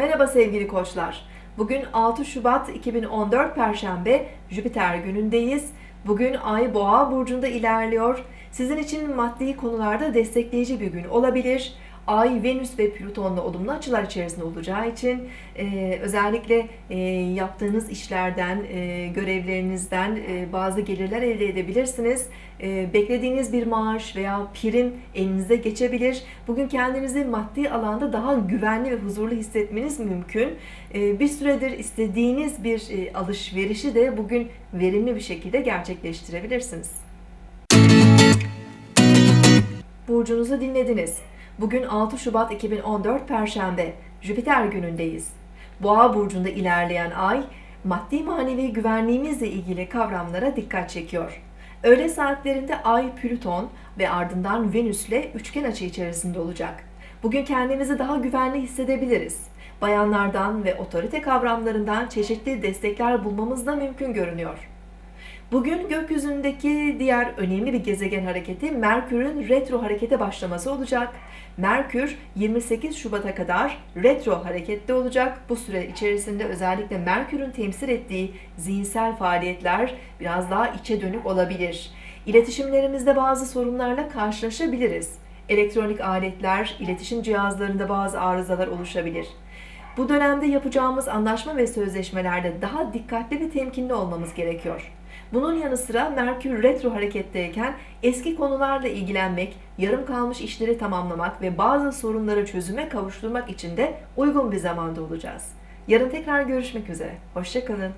Merhaba sevgili koçlar. Bugün 6 Şubat 2014 Perşembe Jüpiter günündeyiz. Bugün Ay Boğa burcunda ilerliyor. Sizin için maddi konularda destekleyici bir gün olabilir. Ay, Venüs ve Plüton'la olumlu açılar içerisinde olacağı için e, özellikle e, yaptığınız işlerden, e, görevlerinizden e, bazı gelirler elde edebilirsiniz. E, beklediğiniz bir maaş veya prim elinize geçebilir. Bugün kendinizi maddi alanda daha güvenli ve huzurlu hissetmeniz mümkün. E, bir süredir istediğiniz bir e, alışverişi de bugün verimli bir şekilde gerçekleştirebilirsiniz. Burcunuzu dinlediniz. Bugün 6 Şubat 2014 Perşembe, Jüpiter günündeyiz. Boğa burcunda ilerleyen ay, maddi manevi güvenliğimizle ilgili kavramlara dikkat çekiyor. Öğle saatlerinde Ay Plüton ve ardından Venüs'le üçgen açı içerisinde olacak. Bugün kendimizi daha güvenli hissedebiliriz. Bayanlardan ve otorite kavramlarından çeşitli destekler bulmamız da mümkün görünüyor. Bugün gökyüzündeki diğer önemli bir gezegen hareketi Merkür'ün retro harekete başlaması olacak. Merkür 28 Şubat'a kadar retro harekette olacak. Bu süre içerisinde özellikle Merkür'ün temsil ettiği zihinsel faaliyetler biraz daha içe dönük olabilir. İletişimlerimizde bazı sorunlarla karşılaşabiliriz. Elektronik aletler, iletişim cihazlarında bazı arızalar oluşabilir. Bu dönemde yapacağımız anlaşma ve sözleşmelerde daha dikkatli ve temkinli olmamız gerekiyor. Bunun yanı sıra Merkür retro hareketteyken eski konularla ilgilenmek, yarım kalmış işleri tamamlamak ve bazı sorunları çözüme kavuşturmak için de uygun bir zamanda olacağız. Yarın tekrar görüşmek üzere. Hoşçakalın.